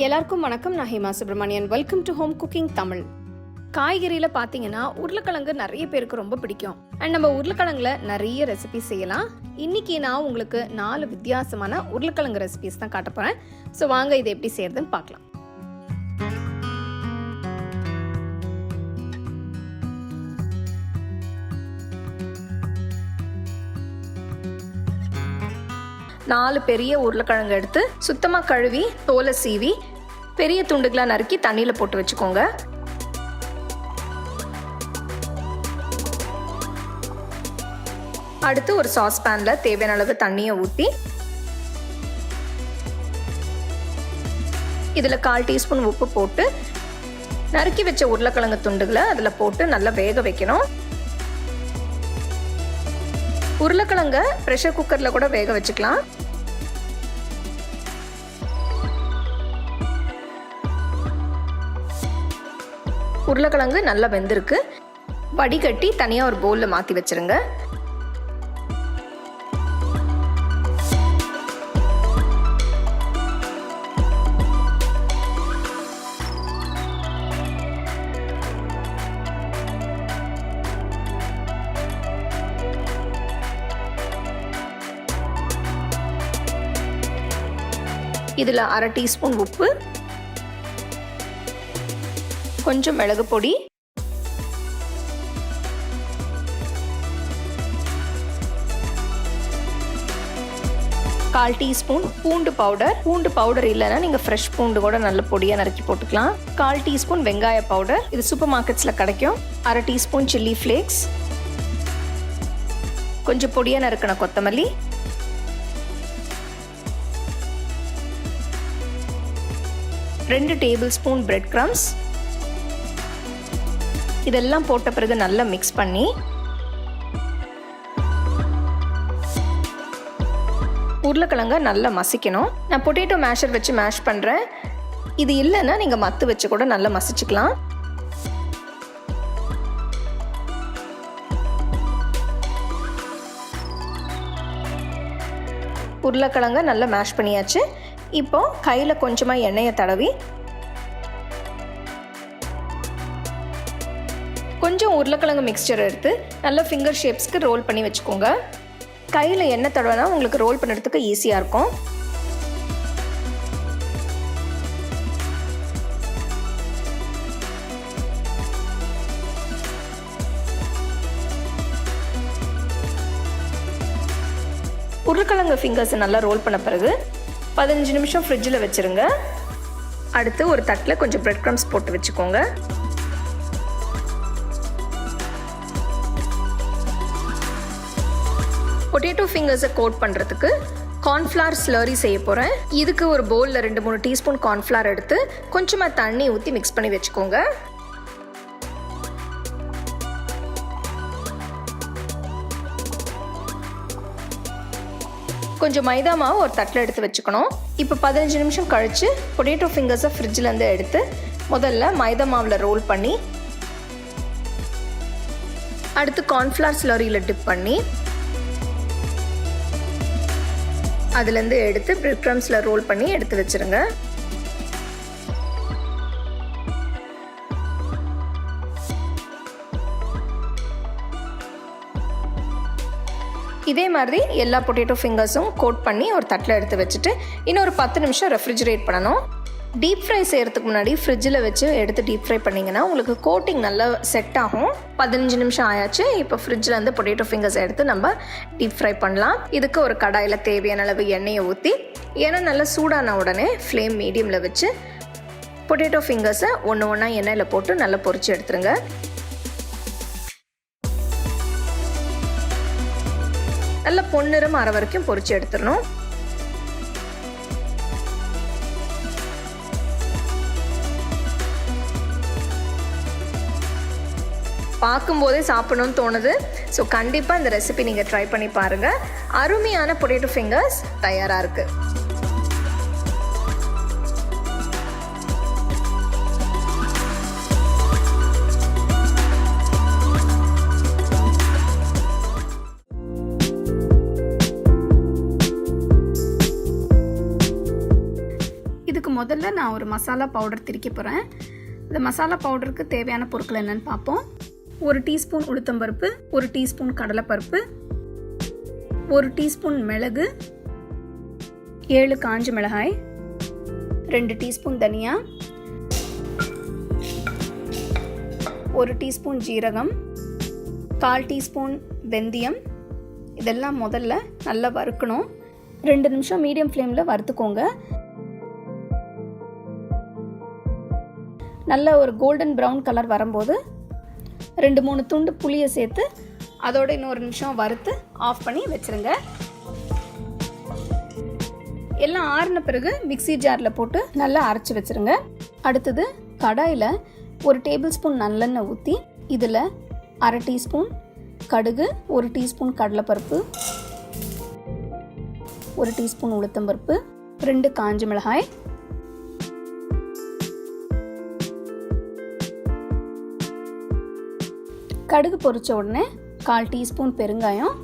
எல்லாருக்கும் வணக்கம். நான் Hema Subramanian welcome to home cooking Tamil காய்கறியில் பார்த்தீங்கன்னா உருளைக்கிழங்கு நிறைய பேருக்கு ரொம்ப பிடிக்கும். அண்ட் நம்ம உருளைக்கிழங்குல நிறைய ரெசிபி செய்யலாம். இன்னைக்கு நான் உங்களுக்கு நாலு வித்தியாசமான உருளைக்கிழங்கு ரெசிபிஸ் தான் காட்ட போகிறேன் ஸோ வாங்க இதை எப்படி செய்யறதுன்னு பார்க்கலாம். நாலு பெரிய உருளைக்கிழங்கு எடுத்து சுத்தமாக கழுவி தோலை சீவி பெரிய துண்டுகளாக நறுக்கி தண்ணியில் போட்டு வச்சுக்கோங்க. அடுத்து ஒரு சாஸ் பேனில் தேவையான அளவு தண்ணியை ஊற்றி இதில் கால் டீஸ்பூன் உப்பு போட்டு நறுக்கி வச்ச உருளைக்கிழங்கு துண்டுகளை அதில் போட்டு நல்லா வேக வைக்கணும். உருளைக்கிழங்க ப்ரெஷர் குக்கரில் கூட வேக வச்சுக்கலாம். உருளைக்கிழங்கு நல்லா வெந்திருக்கு. வடிகட்டி தனியாக ஒரு பவுலில் மாற்றி வச்சுருங்க. இதில் அரை டீஸ்பூன் உப்பு கொஞ்சம் மிளகு பொடி கால் டீஸ்பூன் பூண்டு பவுடர். பூண்டு பவுடர் இல்லைன்னா நீங்கள் ஃப்ரெஷ் பூண்டு கூட நல்ல பொடியாக நறுக்கி போட்டுக்கலாம். கால் டீஸ்பூன் வெங்காய பவுடர். இது சூப்பர் மார்க்கெட்ஸில் கிடைக்கும். அரை டீஸ்பூன் சில்லி ஃப்ளேக்ஸ். கொஞ்சம் பொடியாக நறுக்கின கொத்தமல்லி. ரெண்டு டேபிள் ஸ்பூன் பிரெட் க்ரம்ஸ் இதெல்லாம் போட்ட பிறகு நல்லா மிக்ஸ் பண்ணி உருளைக்கிழங்க நல்லா மசிக்கணும். நான் பொட்டேட்டோ மேஷர் வச்சு மேஷ் பண்ணுறேன் இது இல்லைன்னா நீங்கள் மத்து வச்சு கூட நல்லா மசிச்சுக்கலாம். உருளைக்கிழங்க நல்லா மேஷ் பண்ணியாச்சு. இப்போ கையில் கொஞ்சமாக எண்ணெயை தடவி கொஞ்சம் உருளைக்கிழங்கு மிக்சர் எடுத்து நல்லா ஃபிங்கர் ஷேப்ஸ்க்கு ரோல் பண்ணி வச்சுக்கோங்க. கையில் எண்ணெய் தடவைனா உங்களுக்கு ரோல் பண்ணுறதுக்கு ஈஸியாக இருக்கும். உருளைக்கிழங்கு ஃபிங்கர்ஸை நல்லா ரோல் பண்ண பிறகு பதினஞ்சு நிமிஷம் ஃப்ரிட்ஜில் வச்சுருங்க. அடுத்து ஒரு தட்டில் கொஞ்சம் ப்ரெட் க்ரம்ஸ் போட்டு வச்சுக்கோங்க. பொட்டேட்டோ ஃபிங்கர்ஸை கோட் பண்ணுறதுக்கு கார்ன்ஃப்ளார் ஸ்லரி செய்ய போகிறேன் இதுக்கு ஒரு பவுலில் ரெண்டு மூணு டீஸ்பூன் கார்ன்ஃப்ளார் எடுத்து கொஞ்சமாக தண்ணி ஊற்றி மிக்ஸ் பண்ணி வச்சுக்கோங்க. கொஞ்சம் மைதா மாவு ஒரு தட்டில் எடுத்து வச்சுக்கணும். இப்போ பதினஞ்சு நிமிஷம் கழித்து பொட்டேட்டோ ஃபிங்கர்ஸை ஃப்ரிட்ஜிலேருந்து எடுத்து முதல்ல மைதா மாவில் ரோல் பண்ணி அடுத்து கார்ன்ஃப்ளவர் ஸ்லரியில் டிப் பண்ணி அதுலேருந்து எடுத்து பிரெட் க்ரம்ஸில் ரோல் பண்ணி எடுத்து வச்சுருங்க. இதே மாதிரி எல்லா பொட்டேட்டோ ஃபிங்கர்ஸும் கோட் பண்ணி ஒரு தட்டில் எடுத்து வச்சுட்டு இன்னொரு பத்து நிமிஷம் ரெஃப்ரிஜிரேட் பண்ணணும். டீப் ஃப்ரை செய்கிறதுக்கு முன்னாடி ஃப்ரிட்ஜில் வச்சு எடுத்து டீப் ஃப்ரை பண்ணிங்கன்னா உங்களுக்கு கோட்டிங் நல்லா செட் ஆகும். பதினஞ்சு நிமிஷம் ஆயாச்சு இப்போ ஃப்ரிட்ஜில் இருந்து பொட்டேட்டோ ஃபிங்கர்ஸ் எடுத்து நம்ம டீப் ஃப்ரை பண்ணலாம். இதுக்கு ஒரு கடாயில் தேவையான அளவு எண்ணெயை ஊற்றி எண்ணெய் நல்லா சூடான உடனே ஃப்ளேம் மீடியமில் வச்சு பொட்டேட்டோ ஃபிங்கர்ஸை ஒன்று ஒன்றா எண்ணெயில் போட்டு நல்லா பொறிச்சு எடுத்துருங்க. நல்ல பொன்னிறம் அரை வரைக்கும் பொறிச்சு எடுத்துடணும். பார்க்கும்போதே சாப்பிடணும்னு தோணுது. ஸோ கண்டிப்பாக இந்த ரெசிபி நீங்கள் ட்ரை பண்ணி பாருங்கள் அருமையான பொட்டேட்டோ ஃபிங்கர்ஸ் தயாராக இருக்குது முதல்ல நான் ஒரு மசாலா பவுடர் திரிக்க போகிறேன் இந்த மசாலா பவுடருக்கு தேவையான பொருட்கள் என்னென்னு பார்ப்போம். ஒரு டீஸ்பூன் உளுத்தம்பருப்பு ஒரு டீஸ்பூன் கடலைப்பருப்பு ஒரு டீஸ்பூன் மிளகு ஏழு காஞ்ச மிளகாய் ரெண்டு டீஸ்பூன் தனியா ஒரு டீஸ்பூன் ஜீரகம் கால் டீஸ்பூன் வெந்தயம். இதெல்லாம் முதல்ல நல்லா வறுக்கணும். ரெண்டு நிமிஷம் மீடியம் ஃப்ளேமில் வறுத்துக்கோங்க. நல்ல ஒரு கோல்டன் ப்ரௌன் கலர் வரும்போது ரெண்டு மூணு துண்டு புளியை சேர்த்து அதோட இன்னொரு நிமிஷம் வறுத்து ஆஃப் பண்ணி வச்சுருங்க. எல்லாம் ஆறின பிறகு மிக்சி ஜாரில் போட்டு நல்லா அரைச்சி வச்சிருங்க. அடுத்தது கடாயில் ஒரு டேபிள் ஸ்பூன் நல்லெண்ணெய் ஊற்றி இதில் அரை டீஸ்பூன் கடுகு ஒரு டீஸ்பூன் கடலைப்பருப்பு ஒரு டீஸ்பூன் உளுத்தம்பருப்பு ரெண்டு காஞ்ச மிளகாய் கடுகு பொறிச்ச உடனே கால் டீஸ்பூன் பெருங்காயம்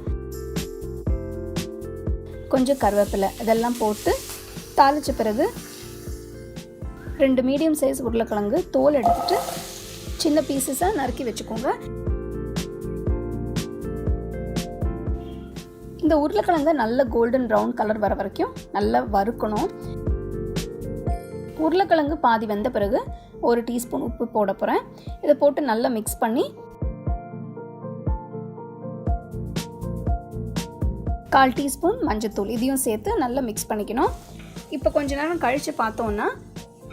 கொஞ்சம் கருவேப்பிலை இதெல்லாம் போட்டு தாளித்த பிறகு ரெண்டு மீடியம் சைஸ் உருளைக்கிழங்கு தோல் எடுத்துட்டு சின்ன பீசஸாக நறுக்கி வச்சுக்கோங்க. இந்த உருளைக்கிழங்க நல்ல கோல்டன் ப்ரௌன் கலர் வர வரைக்கும் நல்லா வறுக்கணும். உருளைக்கிழங்கு பாதி வெந்த பிறகு ஒரு டீஸ்பூன் உப்பு போட போகிறேன் இதை போட்டு நல்லா மிக்ஸ் பண்ணி கால் டீஸ்பூன் மஞ்சத்தூள் இதையும் சேர்த்து நல்லா மிக்ஸ் பண்ணிக்கணும். இப்போ கொஞ்ச நேரம் கழித்து பார்த்தோன்னா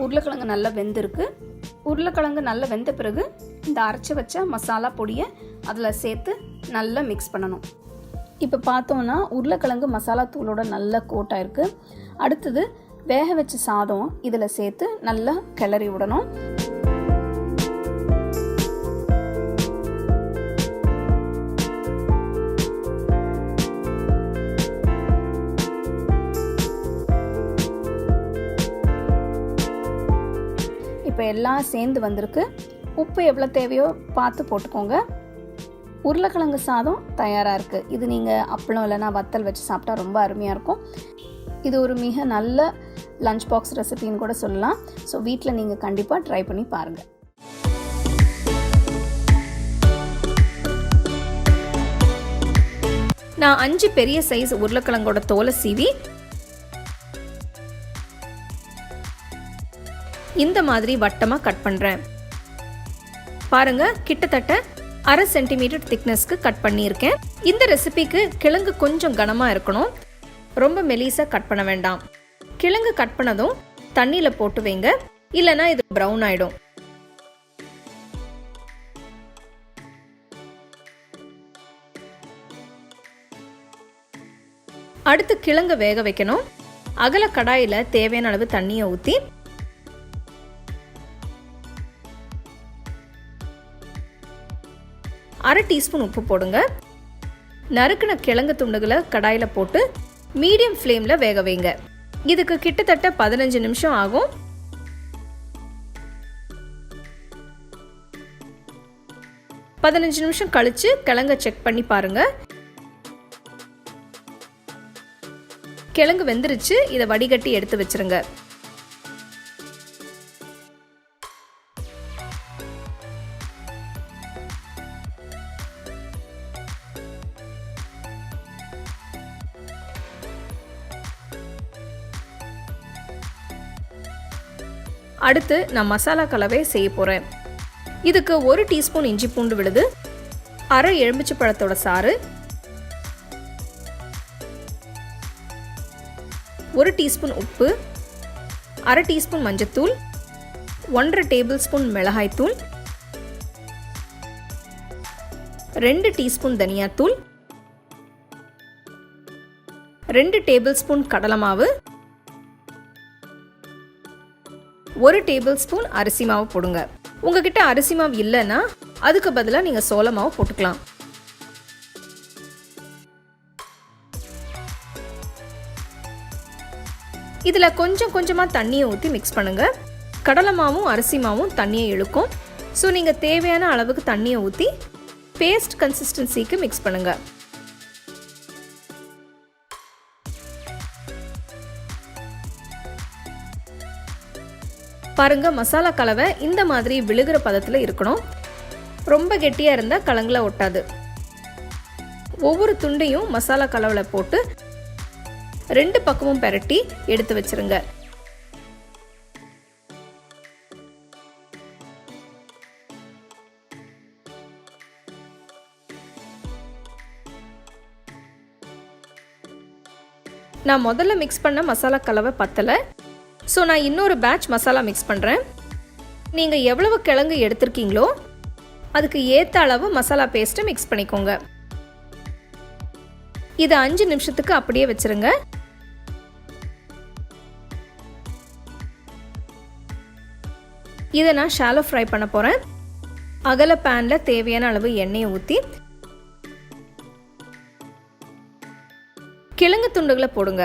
உருளைக்கிழங்கு நல்லா வெந்திருக்கு. உருளைக்கிழங்கு நல்லா வெந்த பிறகு இந்த அரைச்சி வச்ச மசாலா பொடியை அதில் சேர்த்து நல்லா மிக்ஸ் பண்ணணும். இப்போ பார்த்தோன்னா உருளைக்கிழங்கு மசாலா தூளோட நல்லா கோட்டாயிருக்கு அடுத்தது வேக வச்ச சாதம் இதில் சேர்த்து நல்லா கிளறி விடணும். இப்போ எல்லாம் சேர்ந்து வந்திருக்கு. உப்பு எவ்வளோ தேவையோ பார்த்து போட்டுக்கோங்க. உருளைக்கிழங்கு சாதம் தயாராக இருக்குது இது நீங்கள் அப்பளம் இல்லைன்னா வத்தல் வச்சு சாப்பிட்டா ரொம்ப அருமையாக இருக்கும். இது ஒரு மிக நல்ல லஞ்ச் பாக்ஸ் ரெசிபின்னு கூட சொல்லலாம். ஸோ வீட்டில் நீங்கள் கண்டிப்பாக ட்ரை பண்ணி பாருங்கள் நான் அஞ்சு பெரிய சைஸ் உருளைக்கிழங்கோட தோலை சீவி இந்த மாதிரி வட்டமாக கட் பண்ணுறேன் பாருங்க கிட்டத்தட்ட அரை சென்டிமீட்டர் திக்னஸ்க்கு கட் பண்ணியிருக்கேன். இந்த ரெசிபிக்கு கிழங்கு கொஞ்சம் கனமாக இருக்கணும். ரொம்ப மெலிசாக கட் பண்ண வேண்டாம். கிழங்கு கட் பண்ணதும் தண்ணியில் போட்டு வைங்க. இல்லைன்னா இது ப்ரௌன் ஆயிடும். அடுத்து கிழங்கு வேக வைக்கணும். அகல கடாயில் தேவையான அளவு தண்ணியை ஊற்றி அரை டீஸ்பூன் உப்பு போடுங்க. நறுக்கின கிழங்கு துண்டுகளை கடாயில் போட்டு மீடியம் ஃப்ளேமில் வேக வைங்க. இதுக்கு கிட்டத்தட்ட பதினஞ்சு நிமிஷம் ஆகும். பதினஞ்சு நிமிஷம் கழிச்சு கிழங்க செக் பண்ணி பாருங்க. கிழங்கு வெந்துருச்சு இதை வடிகட்டி எடுத்து வச்சிருங்க. அடுத்து நான் மசாலா கலவை செய்ய போகிறேன் இதுக்கு ஒரு டீஸ்பூன் இஞ்சி பூண்டு விழுது அரை எலுமிச்சை பழத்தோட சாறு ஒரு டீஸ்பூன் உப்பு அரை டீஸ்பூன் மஞ்சத்தூள் ஒன்றரை டேபிள் ஸ்பூன் மிளகாய்த்தூள் ரெண்டு டீஸ்பூன் தனியாத்தூள் ரெண்டு டேபிள் ஸ்பூன் கடலை மாவு ஒரு டேபிள் ஸ்பூன் அரிசி மாவு போடுங்க. உங்ககிட்ட அரிசி மாவு இல்லைன்னா அதுக்கு பதிலாக நீங்கள் சோள மாவு போட்டுக்கலாம். இதில் கொஞ்சம் கொஞ்சமாக தண்ணியை ஊற்றி மிக்ஸ் பண்ணுங்கள் கடலை மாவும் அரிசி மாவும் தண்ணியை இழுக்கும். ஸோ நீங்கள் தேவையான அளவுக்கு தண்ணியை ஊற்றி பேஸ்ட் கன்சிஸ்டன்சிக்கு மிக்ஸ் பண்ணுங்கள் பாருங்க மசாலா கலவை இந்த மாதிரி விழுகிற பதத்தில் இருக்கணும். ரொம்ப கெட்டியாக இருந்தால் கலங்களை ஒட்டாது. ஒவ்வொரு துண்டையும் மசாலா கலவில் போட்டு ரெண்டு பக்கமும் பெரட்டி எடுத்து வச்சிருங்க. நான் முதல்ல மிக்ஸ் பண்ண மசாலா கலவை பத்தலை. ஸோ நான் இன்னொரு பேட்ச் மசாலா மிக்ஸ் பண்ணுறேன் நீங்கள் எவ்வளவு கிழங்கு எடுத்திருக்கீங்களோ அதுக்கு ஏற்ற அளவு மசாலா பேஸ்ட்டை மிக்ஸ் பண்ணிக்கோங்க. இதை அஞ்சு நிமிஷத்துக்கு அப்படியே வச்சிருங்க. இதை நான் ஷாலோ ஃப்ரை பண்ண போகிறேன் அகல பேனில் தேவையான அளவு எண்ணெயை ஊற்றி கிழங்கு துண்டுகளை போடுங்க.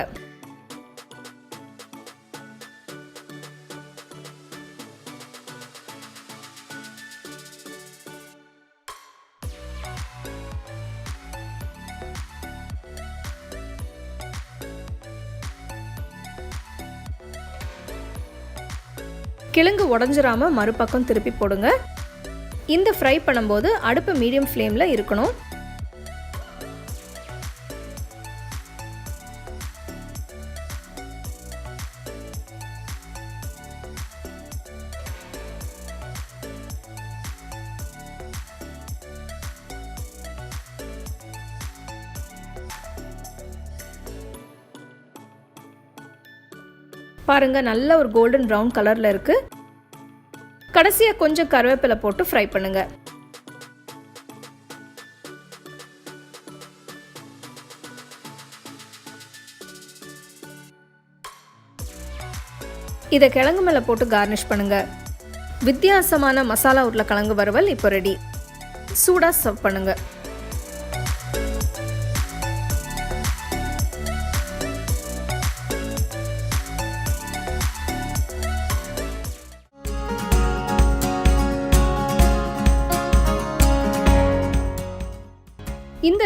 கிழங்கு உடஞ்சிராமல் மறுபக்கம் திருப்பி போடுங்க. இந்த ஃப்ரை பண்ணும்போது அடுப்பு மீடியம் ஃப்ளேமில் இருக்கணும். பாருங்க நல்ல ஒரு கோல்டன் ப்ரௌன் கலர்ல இருக்கு. கடைசியா கொஞ்சம் கருவேப்பிலை போட்டு ஃப்ரை பண்ணுங்க. இதை கிழங்கு மேலே போட்டு கார்னிஷ் பண்ணுங்க. வித்தியாசமான மசாலா உருளைக்கிழங்கு வறுவல் இப்போ ரெடி சூடாக சர்வ் பண்ணுங்க.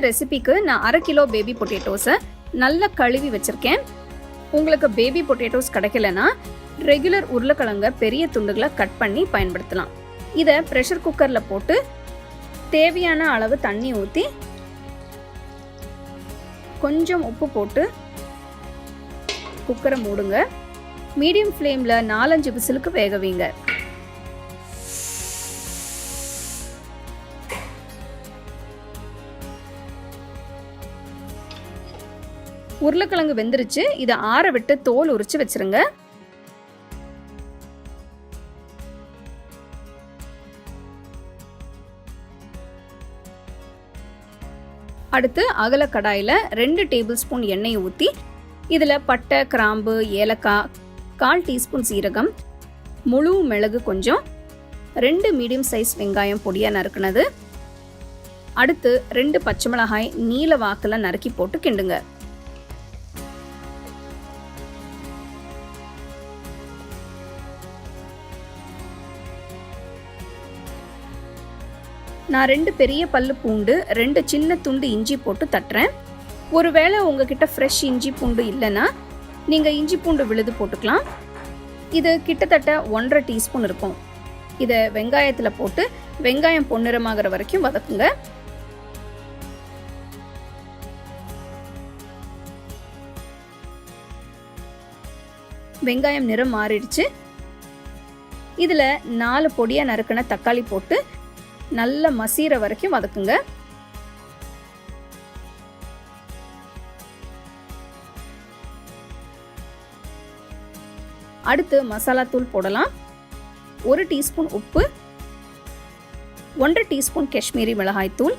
ரெசிபிக்கு நான் அரை கிலோ பேபி பொட்டேட்டோஸை நல்லா கழுவி வச்சுருக்கேன். உங்களுக்கு பேபி பொட்டேட்டோஸ் கிடைக்கலனா ரெகுலர் உருளைக்கிழங்க பெரிய துண்டுகளை கட் பண்ணி பயன்படுத்தலாம். இதை ப்ரெஷர் குக்கரில் போட்டு தேவையான அளவு தண்ணி ஊற்றி கொஞ்சம் உப்பு போட்டு குக்கரை மூடுங்க. மீடியம் ஃப்ளேமில் நாலஞ்சு விசிலுக்கு வேக வைங்க. உருளைக்கிழங்கு வெந்துருச்சு. இதை ஆற விட்டு தோல் உரிச்சு வச்சிருங்க. அடுத்து அகல கடாயில் ரெண்டு டேபிள் ஸ்பூன் எண்ணெயை ஊற்றி இதில் பட்டை கிராம்பு ஏலக்காய் கால் டீஸ்பூன் சீரகம் முழு மிளகு கொஞ்சம் ரெண்டு மீடியம் சைஸ் வெங்காயம் பொடியாக நறுக்குனது. அடுத்து ரெண்டு பச்சை மிளகாய் நீல வாக்கில் நறுக்கி போட்டு கிண்டுங்க. நான் ரெண்டு பெரிய பல்லு பூண்டு ரெண்டு சின்ன துண்டு இஞ்சி போட்டு தட்டுறேன். ஒருவேளை உங்ககிட்ட ஃப்ரெஷ் இஞ்சி பூண்டு இல்லைன்னா நீங்கள் இஞ்சி பூண்டு விழுது போட்டுக்கலாம். இது கிட்டத்தட்ட ஒன்றரை டீஸ்பூன் இருக்கும். இதை வெங்காயத்தில் போட்டு வெங்காயம் பொன்னிறமாகிற வரைக்கும் வதக்குங்க. வெங்காயம் நிறம் மாறிடுச்சு. இதில் நாலு பொடியாக நறுக்கின தக்காளி போட்டு நல்ல மசீற வரைக்கும் வதக்குங்க. அடுத்து மசாலா தூள் போடலாம். ஒரு டீஸ்பூன் உப்பு. ஒன்றரை டீஸ்பூன் காஷ்மீரி மிளகாய் தூள்.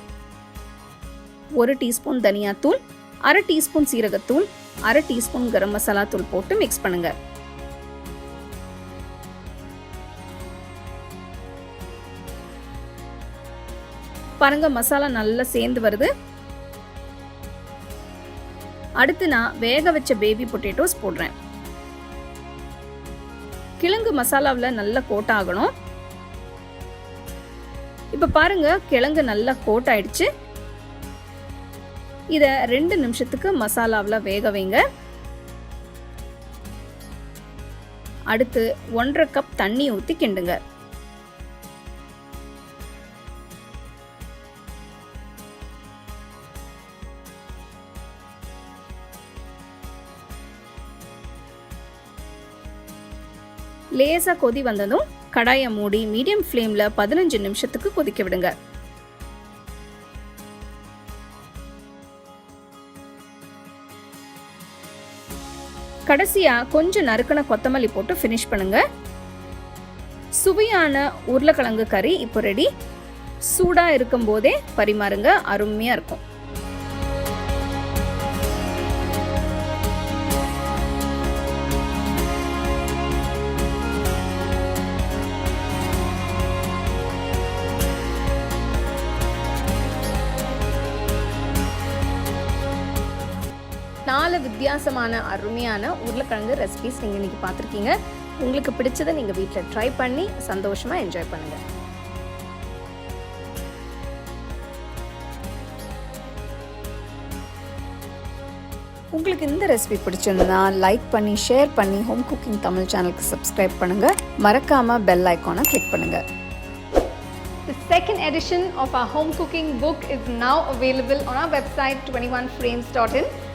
ஒரு டீஸ்பூன் தனியாத்தூள் அரை டீஸ்பூன் சீரகத்தூள். அரை டீஸ்பூன் கரம் மசாலா தூள் போட்டு மிக்ஸ் பண்ணுங்கள் பாருங்க மசாலா நல்லா சேர்ந்து வருது. அடுத்து நான் வேக வச்ச பேபி பொட்டேட்டோஸ் போடுறேன். கிழங்கு மசாலாவில் நல்லா கோட் ஆகணும். இப்போ பாருங்க கிழங்கு நல்லா கோட் ஆயிடுச்சு. இதை ரெண்டு நிமிஷத்துக்கு மசாலாவில் வேக வைங்க. அடுத்து ஒன்றரை கப் தண்ணி ஊற்றி கிண்டுங்க. லேசாக கொதி வந்ததும் கடாயை மூடி மீடியம் ஃப்ளேமில் பதினஞ்சு நிமிஷத்துக்கு கொதிக்க விடுங்க. கடைசியாக கொஞ்சம் நறுக்கின கொத்தமல்லி போட்டு ஃபினிஷ் பண்ணுங்க. சுவையான உருளைக்கிழங்கு கறி இப்போ ரெடி சூடாக இருக்கும் போதே பரிமாறுங்க அருமையாக இருக்கும். வித்தியாசமான அருமையான உருளைக்கிழங்கு ரெசிபிஸ் நீங்கள் இன்றைக்கி பார்த்துருக்கீங்க. உங்களுக்கு பிடிச்சதை நீங்கள் வீட்டில் ட்ரை பண்ணி சந்தோஷமாக என்ஜாய் பண்ணுங்கள் உங்களுக்கு இந்த ரெசிபி பிடிச்சிருந்தா லைக் பண்ணி ஷேர் பண்ணி ஹோம் குக்கிங் தமிழ் சேனலுக்கு சப்ஸ்கிரைப் பண்ணுங்கள் மறக்காமல் பெல் ஐக்கானை கிளிக் பண்ணுங்கள் The second edition of our home cooking book is now available on our website 21frames.in.